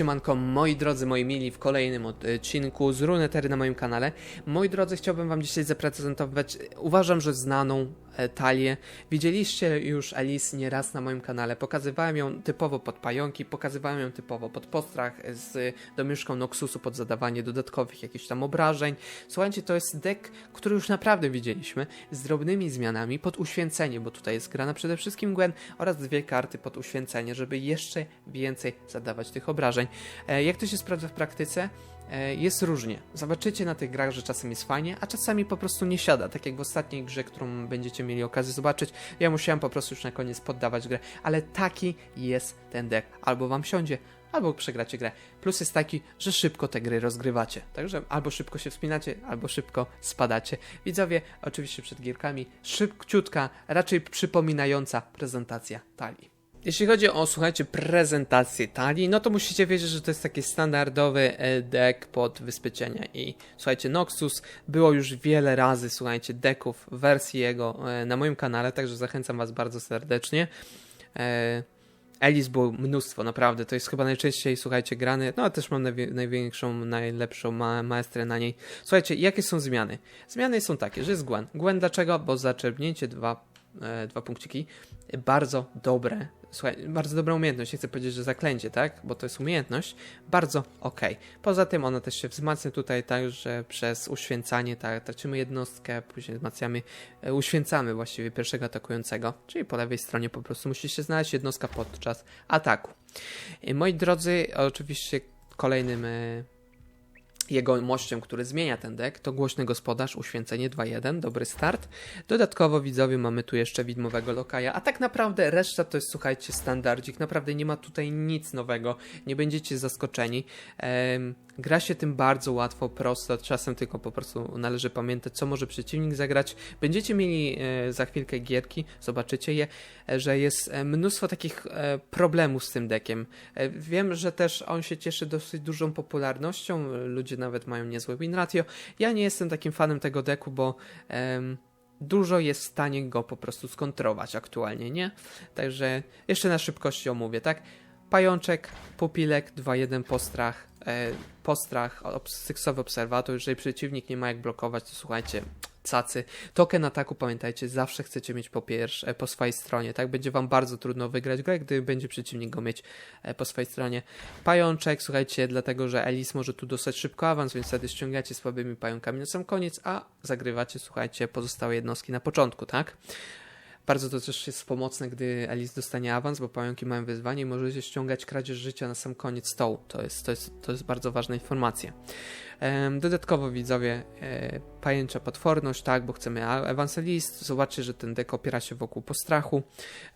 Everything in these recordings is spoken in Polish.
siemanko, moi drodzy, moi mili, w kolejnym odcinku z Runetery na moim kanale. Moi drodzy, chciałbym wam dzisiaj zaprezentować, uważam, że znaną talię. Widzieliście już Alice nieraz na moim kanale. Pokazywałem ją typowo pod pająki, pokazywałem ją typowo pod postrach z domieszką Noxusu pod zadawanie dodatkowych jakichś tam obrażeń. Słuchajcie, to jest deck, który już naprawdę widzieliśmy, z drobnymi zmianami pod uświęcenie, bo tutaj jest grana przede wszystkim Gwen oraz dwie karty pod uświęcenie, żeby jeszcze więcej zadawać tych obrażeń. E, Jak to się sprawdza w praktyce? E, Jest różnie. Zobaczycie na tych grach, że czasem jest fajnie, a czasami po prostu nie siada. Tak jak w ostatniej grze, którą będziecie mieli okazję zobaczyć, ja musiałem po prostu już na koniec poddawać grę, ale taki jest ten deck. Albo wam siądzie, albo przegracie grę. Plus jest taki, że szybko te gry rozgrywacie. Także albo szybko się wspinacie, albo szybko spadacie. Widzowie, oczywiście przed gierkami, szybciutka, raczej przypominająca prezentacja talii. Jeśli chodzi o, słuchajcie, prezentację talii, no to musicie wiedzieć, że to jest taki standardowy e, deck pod Wyspy Cienia i słuchajcie, Noxus było już wiele razy, słuchajcie, decków, wersji jego e, na moim kanale, także zachęcam was bardzo serdecznie. E, Elis było mnóstwo, naprawdę, to jest chyba najczęściej, słuchajcie, grany, no a też mam najwie- największą, najlepszą ma maestrę na niej. Słuchajcie, jakie są zmiany? Zmiany są takie, że jest Gwen. Gwen dlaczego? Bo zaczerpnięcie dwa, e, dwa punkciki, bardzo dobre, słuchaj, bardzo dobra umiejętność, nie chcę powiedzieć, że zaklęcie, tak, bo to jest umiejętność, bardzo okej. Poza tym ona też się wzmacnia tutaj tak, że przez uświęcanie, tak, tracimy jednostkę, później wzmacniamy, e, uświęcamy właściwie pierwszego atakującego, czyli po lewej stronie po prostu musi się znaleźć jednostka podczas ataku. E, Moi drodzy, oczywiście kolejnym e, jego mościem, który zmienia ten deck, to głośny gospodarz, uświęcenie 2-1, dobry start. Dodatkowo widzowie mamy tu jeszcze widmowego lokaja, a tak naprawdę reszta to jest, słuchajcie, standardzik, naprawdę nie ma tutaj nic nowego, nie będziecie zaskoczeni. Em, gra się tym bardzo łatwo, prosto, czasem tylko po prostu należy pamiętać, co może przeciwnik zagrać. Będziecie mieli e, za chwilkę gierki, zobaczycie je, e, że jest e, mnóstwo takich problemów z tym deckiem. E, Wiem, że też on się cieszy dosyć dużą popularnością, ludzie nawet mają niezłe win ratio. Ja nie jestem takim fanem tego decku, bo em, dużo jest w stanie go po prostu skontrować aktualnie, nie? Także jeszcze na szybkości omówię, tak? Pajączek, pupilek, 2-1 postrach, e, postrach, syksowy obserwator. Jeżeli przeciwnik nie ma jak blokować, to słuchajcie, cacy. Token ataku, pamiętajcie, zawsze chcecie mieć po pierwsze, po swojej stronie, tak? Będzie wam bardzo trudno wygrać grę, gdy będzie przeciwnik go mieć e, po swojej stronie. Pajączek, słuchajcie, dlatego, że Elis może tu dostać szybko awans, więc wtedy ściągacie słabymi pająkami na sam koniec, a zagrywacie, słuchajcie, pozostałe jednostki na początku, tak? Bardzo to też jest pomocne, gdy Alice dostanie awans, bo pająki mają wyzwanie i możecie ściągać kradzież życia na sam koniec stołu. To jest, to jest, to jest bardzo ważna informacja. Dodatkowo widzowie, e, pajęcza potworność, tak, bo chcemy ewangelist. Zobaczcie, że ten dek opiera się wokół postrachu.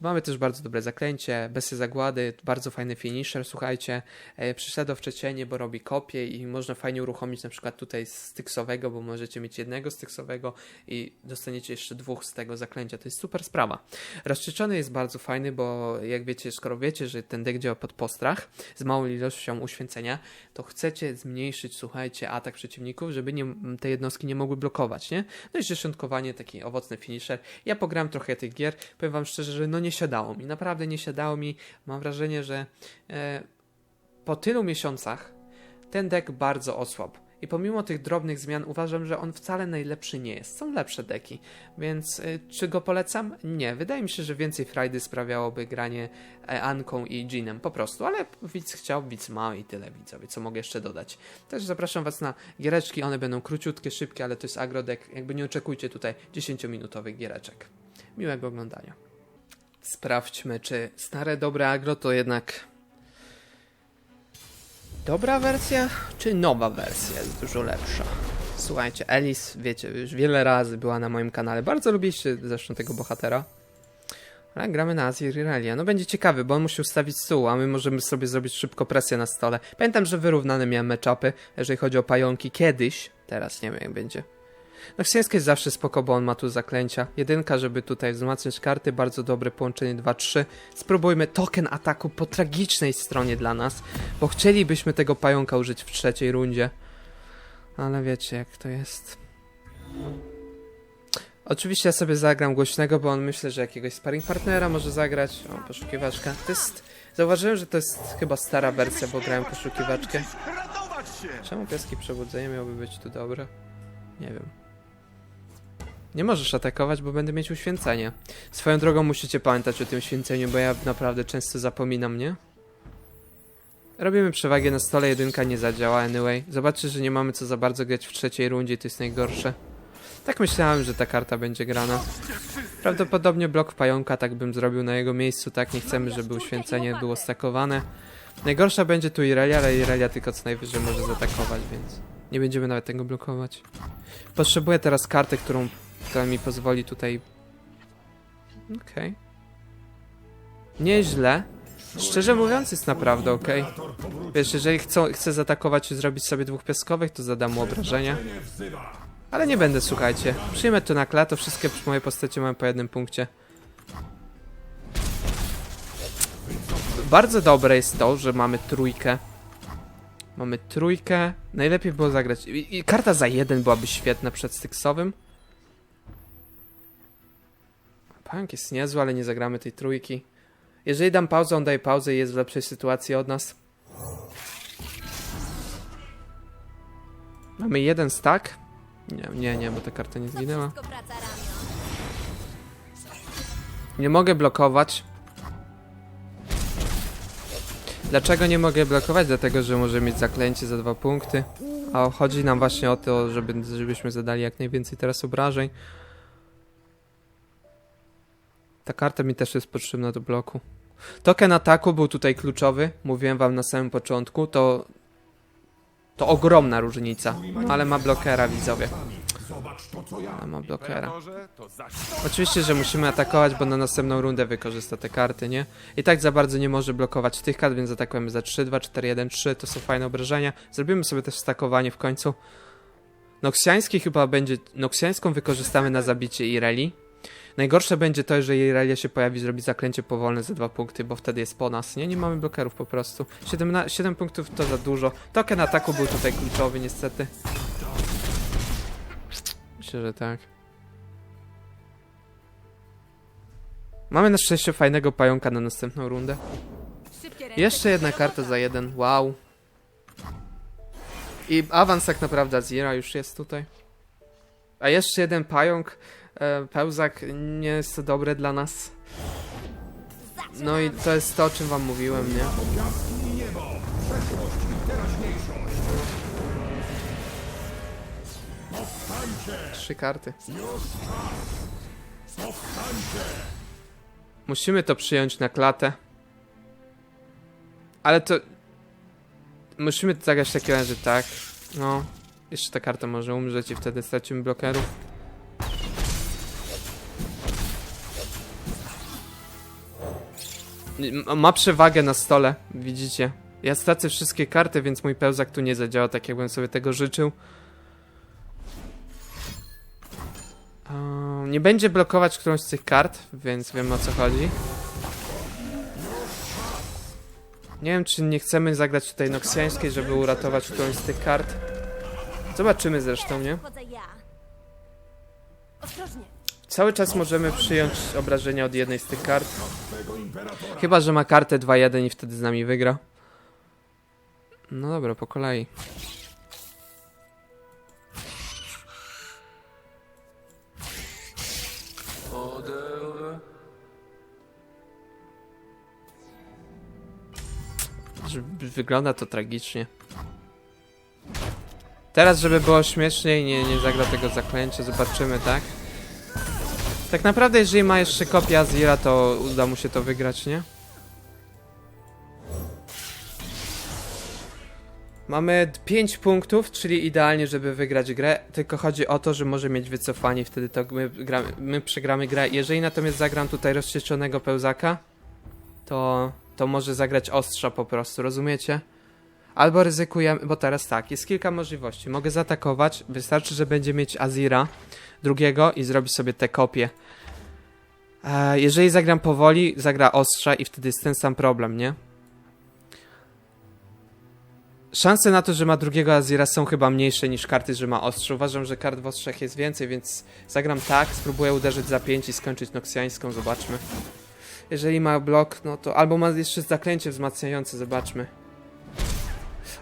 Mamy też bardzo dobre zaklęcie, besy zagłady, bardzo fajny finisher, słuchajcie. E, Prześladowcze cienie, bo robi kopię i można fajnie uruchomić na przykład tutaj z tyksowego, bo możecie mieć jednego z tyksowego i dostaniecie jeszcze dwóch z tego zaklęcia. To jest super sprawa. Rozczyczony jest bardzo fajny, bo jak wiecie, skoro wiecie, że ten dek działa pod postrach z małą ilością uświęcenia, to chcecie zmniejszyć, słuchajcie, atak przeciwników, żeby nie, te jednostki nie mogły blokować, nie? No i dziesiątkowanie, taki owocny finisher. Ja pograłem trochę tych gier, powiem wam szczerze, że no nie siadało mi, naprawdę nie siadało mi. Mam wrażenie, że e, po tylu miesiącach ten deck bardzo osłabł. I pomimo tych drobnych zmian uważam, że on wcale najlepszy nie jest. Są lepsze deki, więc y, czy go polecam? Nie. Wydaje mi się, że więcej frajdy sprawiałoby granie e, Anką i Jeanem po prostu, ale widz chciał, widz ma i tyle widzowie, co mogę jeszcze dodać. Też zapraszam was na giereczki, one będą króciutkie, szybkie, ale to jest agrodek, jakby nie oczekujcie tutaj 10-minutowych giereczek. Miłego oglądania. Sprawdźmy, czy stare dobre agro to jednak dobra wersja, czy nowa wersja jest dużo lepsza? Słuchajcie, Alice, wiecie, już wiele razy była na moim kanale. Bardzo lubiliście zresztą tego bohatera. Ale gramy na Azji Relia. No będzie ciekawy, bo on musi ustawić stół, a my możemy sobie zrobić szybko presję na stole. Pamiętam, że wyrównane miałem meczapy, jeżeli chodzi o pająki kiedyś. Teraz nie wiem jak będzie. No Księska jest zawsze spoko, bo on ma tu zaklęcia. Jedynka, żeby tutaj wzmacniać karty, bardzo dobre połączenie 2-3. Spróbujmy token ataku po tragicznej stronie dla nas, bo chcielibyśmy tego pająka użyć w trzeciej rundzie. Ale wiecie jak to jest. Oczywiście ja sobie zagram głośnego, bo on myślę, że jakiegoś sparring partnera może zagrać. O, poszukiwaczka. To jest... Zauważyłem, że to jest chyba stara wersja, bo grałem poszukiwaczkę. Czemu pieski przebudzenia miałoby być tu dobre? Nie wiem. Nie możesz atakować, bo będę mieć uświęcenie. Swoją drogą musicie pamiętać o tym święceniu, bo ja naprawdę często zapominam, nie? Robimy przewagę na stole, jedynka nie zadziała anyway. Zobaczcie, że nie mamy co za bardzo grać w trzeciej rundzie, to jest najgorsze. Tak myślałem, że ta karta będzie grana. Prawdopodobnie blok pająka tak bym zrobił na jego miejscu, tak? Nie chcemy, żeby uświęcenie było stakowane. Najgorsza będzie tu Irelia, ale Irelia tylko co najwyżej może zaatakować, więc nie będziemy nawet tego blokować. Potrzebuję teraz kartę, którą, która mi pozwoli tutaj... Okej. Nieźle. Szczerze mówiąc jest naprawdę okej. Wiesz, jeżeli chcą, chcę zaatakować i zrobić sobie dwóch piaskowych, to zadam mu obrażenia. Ale nie będę, słuchajcie. Przyjmę to na klato, wszystkie moje postacie mają po jednym punkcie. Bardzo dobre jest to, że mamy trójkę. Mamy trójkę. Najlepiej było zagrać. I, i karta za jeden byłaby świetna przed Styxowym. Pająk jest niezły, ale nie zagramy tej trójki. Jeżeli dam pauzę, on daje pauzę i jest w lepszej sytuacji od nas. Mamy jeden stack. Nie, nie, nie, bo ta karta nie zginęła. Nie mogę blokować. Dlaczego nie mogę blokować? Dlatego, że może mieć zaklęcie za dwa punkty. A chodzi nam właśnie o to, żeby, żebyśmy zadali jak najwięcej teraz obrażeń. Ta karta mi też jest potrzebna do bloku. Token ataku był tutaj kluczowy. Mówiłem wam na samym początku. To. To ogromna różnica. Ale ma blokera, widzowie. Ale ma blokera. Oczywiście, że musimy atakować, bo na następną rundę wykorzysta te karty, nie? I tak za bardzo nie może blokować tych kart, więc atakujemy za 3, 2, 4, 1, 3. To są fajne obrażenia. Zrobimy sobie też stakowanie w końcu. Noksjański chyba będzie... Noksjańską wykorzystamy na zabicie Ireli. Najgorsze będzie to, że Irelia się pojawi, zrobi zaklęcie powolne za dwa punkty, bo wtedy jest po nas, nie? Nie mamy blokerów po prostu. 7, na, 7 punktów to za dużo. Token ataku był tutaj kluczowy, niestety. Myślę, że tak. Mamy na szczęście fajnego pająka na następną rundę. Jeszcze jedna karta za jeden, wow. I awans tak naprawdę Azira już jest tutaj. A jeszcze jeden pająk, pełzak, nie jest to dobre dla nas. No i to jest to, o czym wam mówiłem, nie? Trzy karty. Musimy to przyjąć na klatę. Ale to... Musimy zagrać w takim razie tak. No. Jeszcze ta karta może umrzeć i wtedy stracimy blokerów. Ma przewagę na stole, widzicie. Ja stracę wszystkie karty, więc mój pełzak tu nie zadziała tak, jakbym sobie tego życzył. Nie będzie blokować którąś z tych kart, więc wiemy o co chodzi. Nie wiem, czy nie chcemy zagrać tutaj noksjańskiej, żeby uratować którąś z tych kart. Zobaczymy zresztą, nie? Ostrożnie. Cały czas możemy przyjąć obrażenia od jednej z tych kart. Chyba, że ma kartę 2-1 i wtedy z nami wygra. No dobra, po kolei. Wygląda to tragicznie. Teraz, żeby było śmieszniej, nie, nie zagra tego zaklęcia, zobaczymy, tak? Tak naprawdę, jeżeli ma jeszcze kopię Azira, to uda mu się to wygrać, nie? Mamy 5 punktów, czyli idealnie, żeby wygrać grę, tylko chodzi o to, że może mieć wycofanie, wtedy to my, gramy, my przegramy grę. Jeżeli natomiast zagram tutaj rozścieczonego pełzaka, to, to może zagrać ostrza po prostu, rozumiecie? Albo ryzykujemy, bo teraz tak, jest kilka możliwości. Mogę zaatakować, wystarczy, że będzie mieć Azira drugiego i zrobić sobie te kopie. E, jeżeli zagram powoli, zagra ostrza i wtedy jest ten sam problem, nie? Szanse na to, że ma drugiego Azira są chyba mniejsze niż karty, że ma ostrze. Uważam, że kart w ostrzech jest więcej, więc zagram tak, spróbuję uderzyć za 5 i skończyć noksjańską, zobaczmy. Jeżeli ma blok, no to albo ma jeszcze zaklęcie wzmacniające, zobaczmy.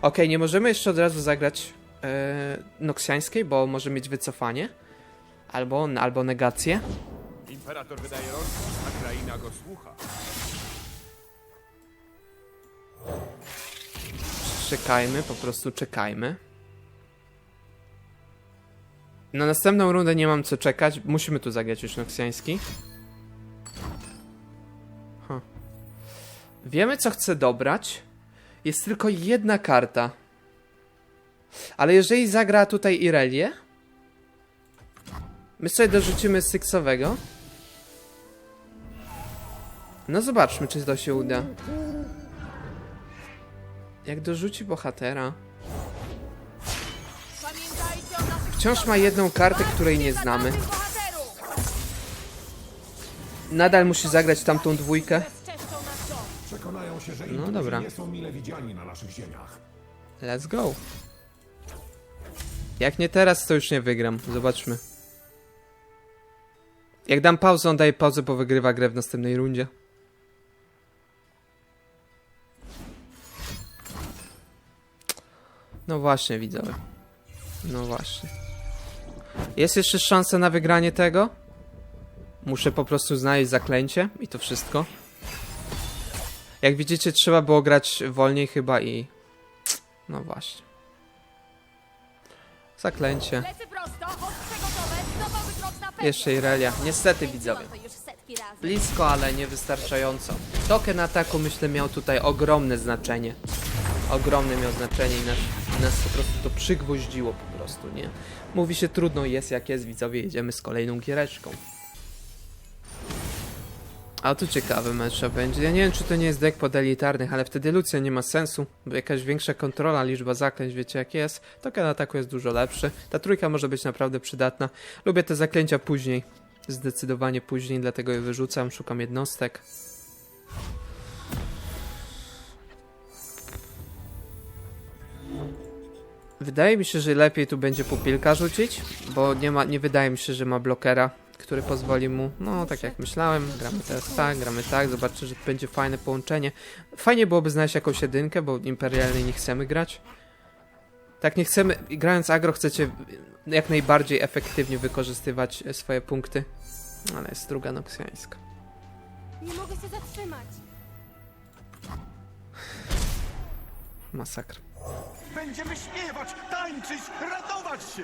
Okej, nie możemy jeszcze od razu zagrać noksjańskiej, bo może mieć wycofanie. Albo, albo negację. Imperator wydaje rozkaz, a kraina go słucha. Czekajmy, po prostu czekajmy. Na następną rundę nie mam co czekać. Musimy tu zagrać już noksjański. Huh. Wiemy, co chce dobrać. Jest tylko jedna karta. Ale jeżeli zagra tutaj Irelię, my sobie dorzucimy Syksowego. No zobaczmy, czy to się uda. Jak dorzuci bohatera. Wciąż ma jedną kartę, której nie znamy. Nadal musi zagrać tamtą dwójkę. Przekonają się, że No dobra. nie są mile widziani na naszych ziemiach. Let's go. Jak nie teraz, to już nie wygram. Zobaczmy. Jak dam pauzę, on daje pauzę, bo wygrywa grę w następnej rundzie. No właśnie, widzowie. No właśnie. Jest jeszcze szansa na wygranie tego? Muszę po prostu znaleźć zaklęcie i to wszystko. Jak widzicie, trzeba było grać wolniej chyba i... No właśnie. Zaklęcie. Jeszcze Irelia. Niestety widzowie. Blisko, ale niewystarczająco. Token ataku myślę miał tutaj ogromne znaczenie. Ogromne miał znaczenie i nas, nas po prostu to przygwoździło po prostu, nie? Mówi się trudno jest jak jest, widzowie, jedziemy z kolejną giereczką. A tu ciekawy mecz będzie. Ja nie wiem, czy to nie jest deck pod elitarnych, ale wtedy Lucja nie ma sensu, bo jakaś większa kontrola, liczba zaklęć, wiecie jak jest. Token ataku jest dużo lepszy. Ta trójka może być naprawdę przydatna. Lubię te zaklęcia później. Zdecydowanie później, dlatego je wyrzucam, szukam jednostek. Wydaje mi się, że lepiej tu będzie pupilka rzucić, bo nie ma, nie wydaje mi się, że ma blokera, który pozwoli mu, no tak jak myślałem, gramy teraz tak, gramy tak, zobaczcie, że będzie fajne połączenie. Fajnie byłoby znaleźć jakąś jedynkę, bo imperialnej nie chcemy grać. Tak nie chcemy, grając agro chcecie jak najbardziej efektywnie wykorzystywać swoje punkty. Ale jest druga noksjańska. Nie mogę się zatrzymać. Masakra. Będziemy śpiewać, tańczyć, radować się!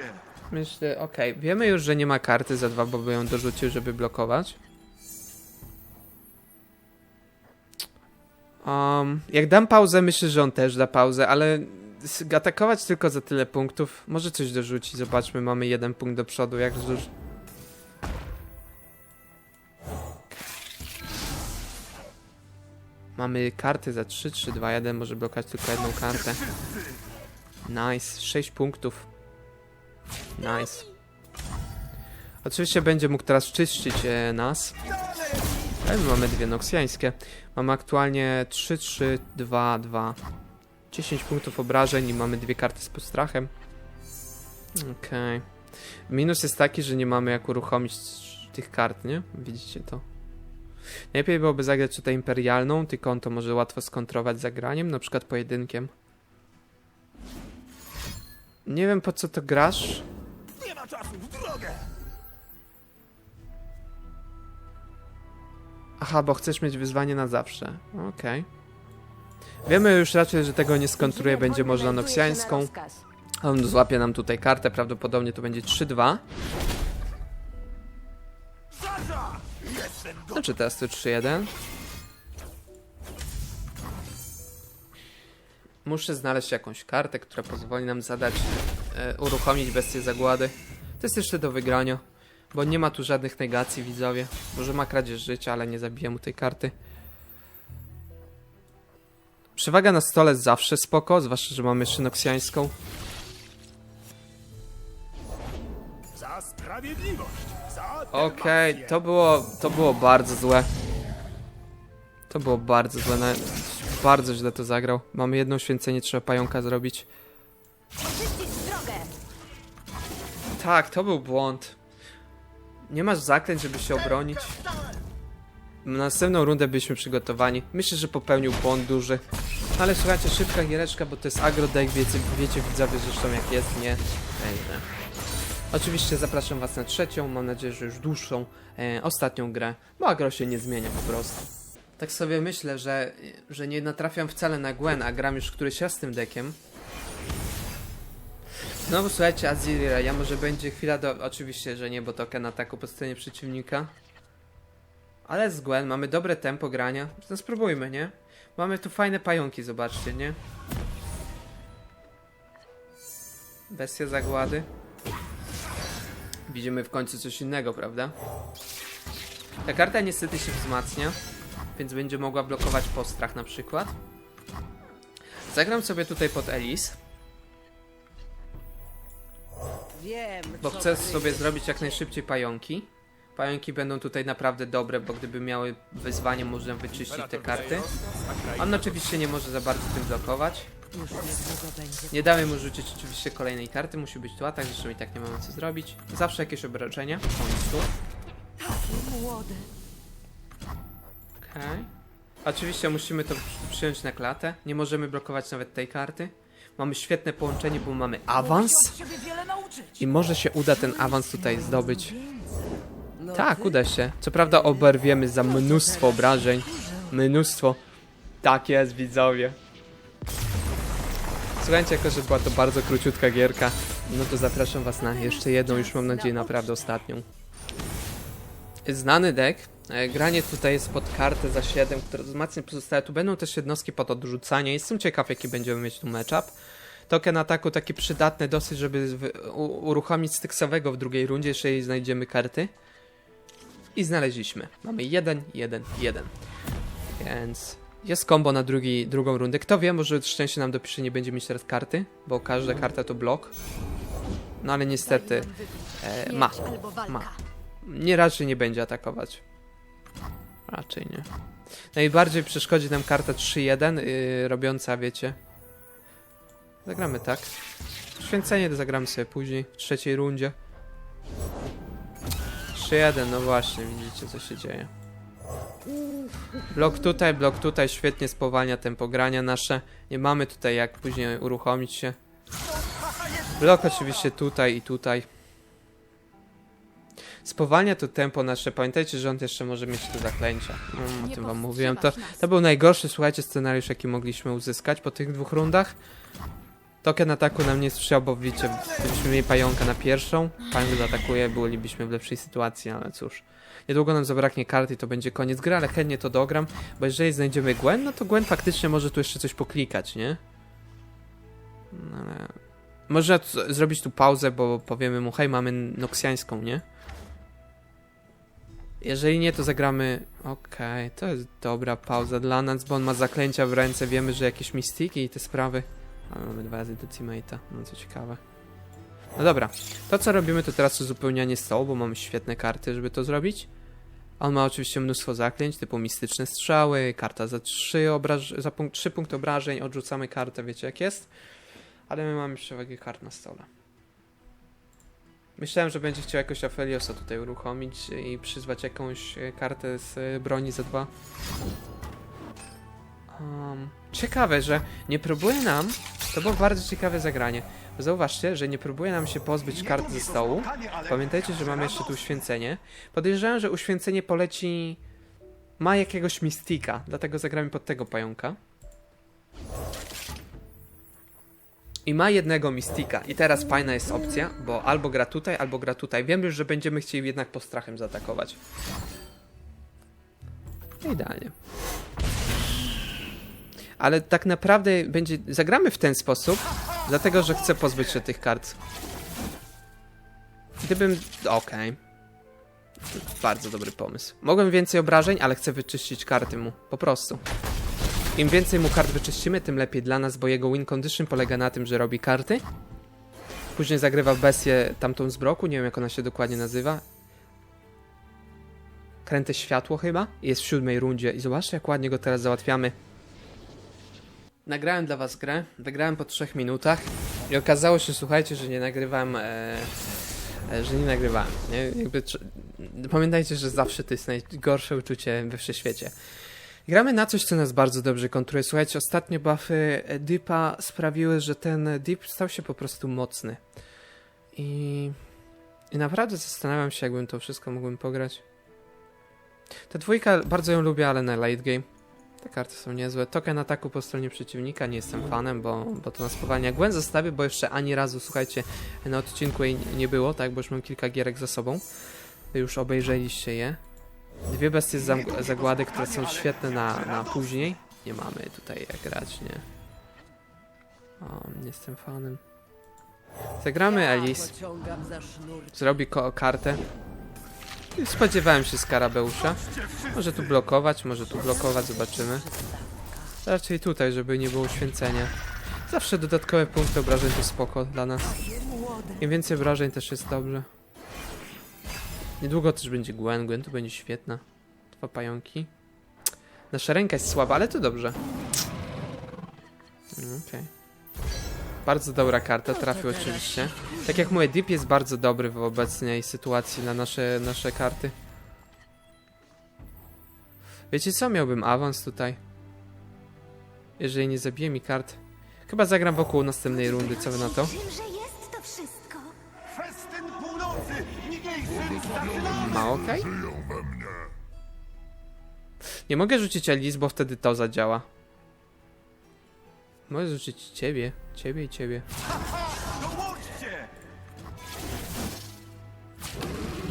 Myślę, okej, wiemy już, że nie ma karty za dwa, bo by ją dorzucił, żeby blokować. Um, jak dam pauzę, myślę, że on też da pauzę, ale s- atakować tylko za tyle punktów. Może coś dorzuci, zobaczmy, mamy jeden punkt do przodu, jak zuż... Mamy karty za 3, 3, 2, 1, może blokować tylko jedną kartę. Nice, 6 punktów. Nice. Oczywiście będzie mógł teraz czyścić e, nas. Ale my mamy dwie noksjańskie. Mamy aktualnie 3, 3, 2, 2. 10 punktów obrażeń i mamy dwie karty z postrachem. Okej. Minus jest taki, że nie mamy jak uruchomić tych kart, nie? Widzicie to? Najlepiej byłoby zagrać tutaj imperialną, tylko on to może łatwo skontrować zagraniem, na przykład pojedynkiem. Nie wiem po co to grasz. Nie ma czasu, w drogę! Aha, bo chcesz mieć wyzwanie na zawsze. Okej. Wiemy już raczej, że tego nie skontruje, będzie można noksjańską. On złapie nam tutaj kartę, prawdopodobnie to będzie 3-2. Sasza! Jestem go... Znaczy teraz to 3-1. Muszę znaleźć jakąś kartę, która pozwoli nam zadać, e, uruchomić bestię zagłady. To jest jeszcze do wygrania, bo nie ma tu żadnych negacji, widzowie. Może ma kradzież życia, ale nie zabije mu tej karty. Przewaga na stole zawsze spoko, zwłaszcza, że mamy jeszcze noksjańską. Za sprawiedliwość! Za Okej, to było, to było bardzo złe. To było bardzo złe. Na- bardzo źle to zagrał. Mamy jedno święcenie, trzeba pająka zrobić. Tak, to był błąd. Nie masz zaklęć, żeby się obronić. Na następną rundę byliśmy przygotowani. Myślę, że popełnił błąd duży. Ale słuchajcie, szybka giereczka, bo to jest agro deck, wiecie, wiecie widzowie zresztą jak jest, nie? Ejże. Oczywiście zapraszam was na trzecią, mam nadzieję, że już dłuższą, e, ostatnią grę, bo agro się nie zmienia po prostu. Tak sobie myślę, że, że nie natrafiam wcale na Gwen, a gram już któryś raz z tym deckiem. Znowu słuchajcie, Azirira, ja może będzie chwila do... Oczywiście, że nie, bo token ataku po stronie przeciwnika. Ale z Gwen mamy dobre tempo grania. No spróbujmy, nie? Mamy tu fajne pająki, zobaczcie, nie? Bestia zagłady. Widzimy w końcu coś innego, prawda? Ta karta niestety się wzmacnia, więc będzie mogła blokować postrach na przykład. Zagram sobie tutaj pod Elis. Wiem, Bo chcę sobie zrobić jak najszybciej pająki. Pająki będą tutaj naprawdę dobre, bo gdyby miały wyzwanie, można wyczyścić te karty. On oczywiście nie może za bardzo tym blokować. Nie damy mu rzucić oczywiście kolejnej karty, musi być tu atak, zresztą i tak nie mamy co zrobić. Zawsze jakieś obrażenia. W końcu. Młody. Okej. Oczywiście musimy to przy- przyjąć na klatę. Nie możemy blokować nawet tej karty. Mamy świetne połączenie, bo mamy awans. Ciebie wiele nauczyć. I może się uda ten awans tutaj zdobyć. No Tak, ty? uda się. Co prawda oberwiemy za mnóstwo obrażeń. Mnóstwo. Tak jest, widzowie. Słuchajcie, jako że była to bardzo króciutka gierka, no to zapraszam was na jeszcze jedną, już mam nadzieję naprawdę ostatnią. Znany deck. E, Granie tutaj jest pod kartę za 7, która wzmacnia pozostałe. Tu będą też jednostki pod odrzucanie. Jestem ciekaw, jaki będziemy mieć tu matchup. Token ataku taki przydatny dosyć, żeby uruchomić styksowego w drugiej rundzie, jeżeli znajdziemy karty. I znaleźliśmy. Mamy 1, 1, 1. Więc jest combo na drugi, drugą rundę. Kto wie, może szczęście nam dopisze, nie będzie mieć teraz karty, bo każda karta to blok. No ale niestety e, ma. Ma. Nie raczej nie będzie atakować. Raczej nie. Najbardziej przeszkodzi nam karta 3-1, yy, robiąca, wiecie. Zagramy tak. Święcenie to zagramy sobie później, w trzeciej rundzie. 3-1, no właśnie, widzicie co się dzieje. Blok tutaj, blok tutaj, świetnie spowalnia tempo grania nasze. Nie mamy tutaj jak później uruchomić się. Blok oczywiście tutaj i tutaj. Spowalnia to tempo nasze. Pamiętajcie, że on jeszcze może mieć tu zaklęcia. Mm, o tym wam mówiłem. To, to był najgorszy, słuchajcie, scenariusz, jaki mogliśmy uzyskać po tych dwóch rundach. Token ataku nam nie sprzyjał, bo wiecie, gdybyśmy mieli pająka na pierwszą, pająk zaatakuje, bylibyśmy w lepszej sytuacji, ale cóż. Niedługo nam zabraknie karty i to będzie koniec gry, ale chętnie to dogram, bo jeżeli znajdziemy Gwen, no to Gwen faktycznie może tu jeszcze coś poklikać, nie? No ale... Można zrobić tu pauzę, bo powiemy mu, hej, mamy noksjańską, nie? Jeżeli nie, to zagramy... Okej, to jest dobra pauza dla nas, bo on ma zaklęcia w ręce, wiemy, że jakieś mistiki i te sprawy. Ale mamy dwa razy decimate'a, no co ciekawe. No dobra, to co robimy to teraz uzupełnianie stołu, bo mamy świetne karty, żeby to zrobić. On ma oczywiście mnóstwo zaklęć, typu mistyczne strzały, karta za 3, obraż... za punkt, 3 punkty obrażeń, odrzucamy kartę, wiecie jak jest. Ale my mamy przewagę kart na stole. Myślałem, że będzie chciał jakoś Afeliosa tutaj uruchomić i przyzwać jakąś e, kartę z e, broni za dwa. Um, ciekawe, że nie próbuje nam. To było bardzo ciekawe zagranie. Zauważcie, że nie próbuje nam się pozbyć kart ze stołu. Pamiętajcie, że mamy jeszcze tu uświęcenie. Podejrzewam, że uświęcenie poleci. Ma jakiegoś mistika, dlatego zagramy pod tego pająka. I ma jednego mistika. I teraz fajna jest opcja, bo albo gra tutaj, albo gra tutaj. Wiem już, że będziemy chcieli jednak postrachem zaatakować. Idealnie. Ale tak naprawdę będzie. Zagramy w ten sposób, dlatego że chcę pozbyć się tych kart. Gdybym. Okej. To Bardzo dobry pomysł. Mogłem więcej obrażeń, ale chcę wyczyścić karty mu. Po prostu. Im więcej mu kart wyczyścimy, tym lepiej dla nas, bo jego win condition polega na tym, że robi karty. Później zagrywa bestię tamtą z broku, nie wiem jak ona się dokładnie nazywa. Kręte światło chyba. Jest w siódmej rundzie i zobaczcie jak ładnie go teraz załatwiamy. nagrałem dla was grę, wygrałem po 3 minutach i okazało się, słuchajcie, że nie nagrywałem, e, e, że nie nagrywałem, nie? Jakby, pamiętajcie, że zawsze to jest najgorsze uczucie we wszechświecie. Gramy na coś, co nas bardzo dobrze kontruje. Słuchajcie, ostatnio buffy Deepa sprawiły, że ten Deep stał się po prostu mocny. I, I naprawdę zastanawiam się, jakbym to wszystko mógłbym pograć. Ta dwójka, bardzo ją lubię, ale na late game. Te karty są niezłe. Token ataku po stronie przeciwnika, nie jestem fanem, bo, bo to nas spowalnia. Gwen zostawię, bo jeszcze ani razu, słuchajcie, na odcinku jej nie było, tak, bo już mam kilka gierek za sobą. Już obejrzeliście je. Dwie bestie zagłady, które są świetne na, na później. Nie mamy tutaj jak grać, nie. O, nie jestem fanem. Zagramy sznur. Zrobi kartę. I Spodziewałem się skarabeusza. Może tu blokować, może tu blokować, zobaczymy. Raczej tutaj, żeby nie było uświęcenia. Zawsze dodatkowe punkty obrażeń to spoko dla nas. Im więcej obrażeń też jest dobrze. Niedługo też będzie Gwen. Gwen to będzie świetna. Dwa pająki. Nasza ręka jest słaba, ale to dobrze. Mm, Okej. Bardzo dobra karta, trafił oczywiście. Tak jak mówię, Deep jest bardzo dobry w obecnej sytuacji na nasze, nasze karty. Wiecie co? Miałbym awans tutaj. Jeżeli nie zabije mi kart. Chyba zagram wokół następnej rundy, co wy na to Ma okej? Nie mogę rzucić Alice, bo wtedy to zadziała. Mogę rzucić ciebie, ciebie i ciebie.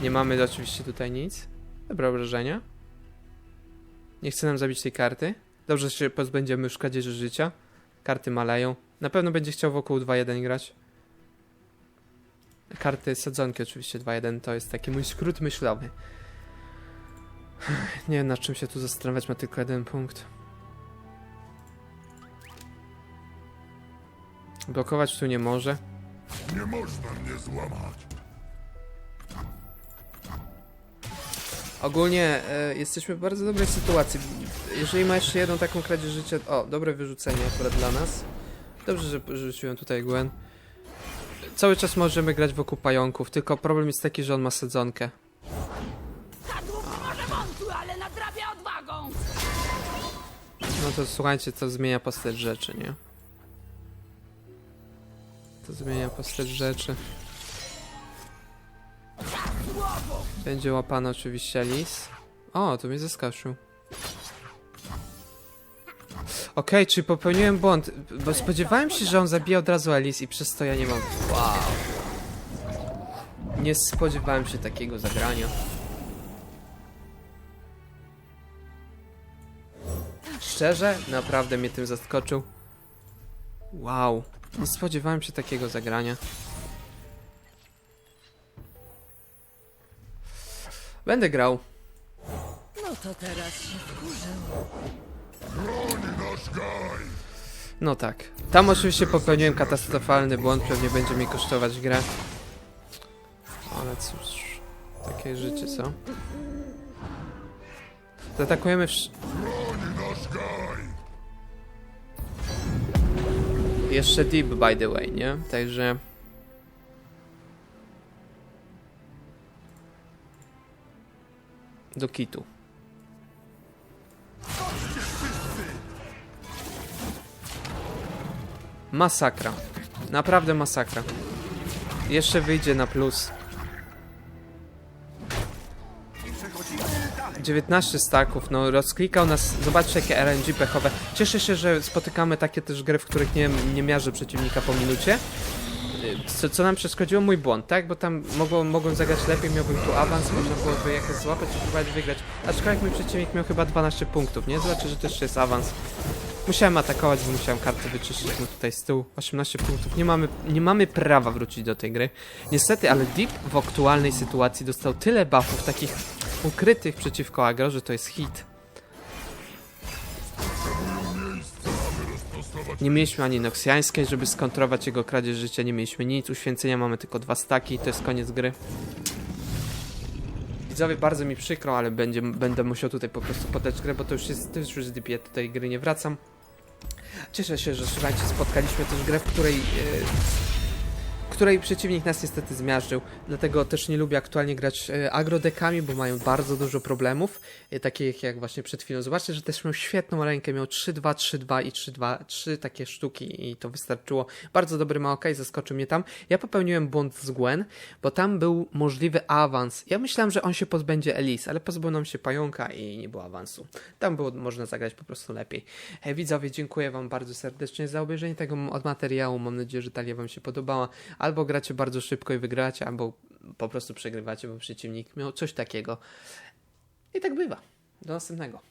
Nie mamy oczywiście tutaj nic. Dobra obrażenia. Nie chce nam zabić tej karty. Dobrze się pozbędziemy już kradzieży życia. Karty maleją. Na pewno będzie chciał wokół 2-1 grać. Karty sadzonki oczywiście 2-1 to jest taki mój skrót myślowy. Nie wiem nad czym się tu zastanawiać, ma tylko jeden punkt. Blokować tu nie może. Nie można mnie złamać. Ogólnie e, jesteśmy w bardzo dobrej sytuacji. Jeżeli ma jeszcze jedną taką kradzież życia... O, dobre wyrzucenie akurat dla nas. Dobrze, że rzuciłem tutaj Gwen. Cały czas możemy grać wokół pająków, tylko problem jest taki, że on ma sadzonkę. ale nadrabia odwagą! No to słuchajcie, to zmienia postać rzeczy, nie? To zmienia postać rzeczy. Będzie łapany oczywiście lis. O, to mnie zaskoczył. Okej, czy popełniłem błąd? Bo spodziewałem się, że on zabija od razu Alice i przez to ja nie mam... Wow. Nie spodziewałem się takiego zagrania. Szczerze, naprawdę mnie tym zaskoczył. Wow. Nie spodziewałem się takiego zagrania. Będę grał. No to teraz się wkurzę. No tak. Tam oczywiście popełniłem katastrofalny błąd, pewnie będzie mi kosztować grę. Ale cóż, takie życie, co? Zaatakujemy wsz... Jeszcze deep, by the way, nie? Także... Do kitu. Masakra. Naprawdę masakra. Jeszcze wyjdzie na plus. 19 staków, no rozklikał nas, zobaczcie jakie RNG pechowe. Cieszę się, że spotykamy takie też gry, w których nie, nie przeciwnika po minucie. Co, co nam przeszkodziło? Mój błąd, tak? Bo tam mogło, mogłem zagrać lepiej, miałbym tu awans, można byłoby jakoś złapać i próbować wygrać. Aczkolwiek mój przeciwnik miał chyba 12 punktów, nie? Zobaczę, że jeszcze jest awans. Musiałem atakować, bo musiałem kartę wyczyścić mu tutaj z tyłu. 18 punktów. Nie mamy, nie mamy prawa wrócić do tej gry. Niestety, ale Deep w aktualnej sytuacji dostał tyle buffów, takich ukrytych przeciwko agro, że to jest hit. Nie mieliśmy ani noksjańskiej, żeby skontrować jego kradzież życia, nie mieliśmy nic, uświęcenia mamy tylko dwa staki, to jest koniec gry. Widzowie, bardzo mi przykro, ale będzie, będę musiał tutaj po prostu podać grę, bo to już jest, to już jest do tej gry nie wracam. Cieszę się, że słuchajcie, spotkaliśmy też grę, w której. Której przeciwnik nas niestety zmiażdżył. Dlatego też nie lubię aktualnie grać e, agrodekami, bo mają bardzo dużo problemów, e, takich jak właśnie przed chwilą. Zobaczcie, że też miał świetną rękę, miał 3-2, 3-2 i 3-2, trzy takie sztuki i to wystarczyło. Bardzo dobry Maokaj, zaskoczył mnie tam. Ja popełniłem błąd z Gwen, bo tam był możliwy awans. Ja myślałem, że on się pozbędzie Elise, ale pozbył nam się pająka i nie było awansu. Tam było można zagrać po prostu lepiej. E, widzowie, dziękuję wam bardzo serdecznie za obejrzenie tego materiału. Mam nadzieję, że talia wam się podobała. Albo gracie bardzo szybko i wygracie, albo po prostu przegrywacie, bo przeciwnik miał coś takiego. I tak bywa. Do następnego.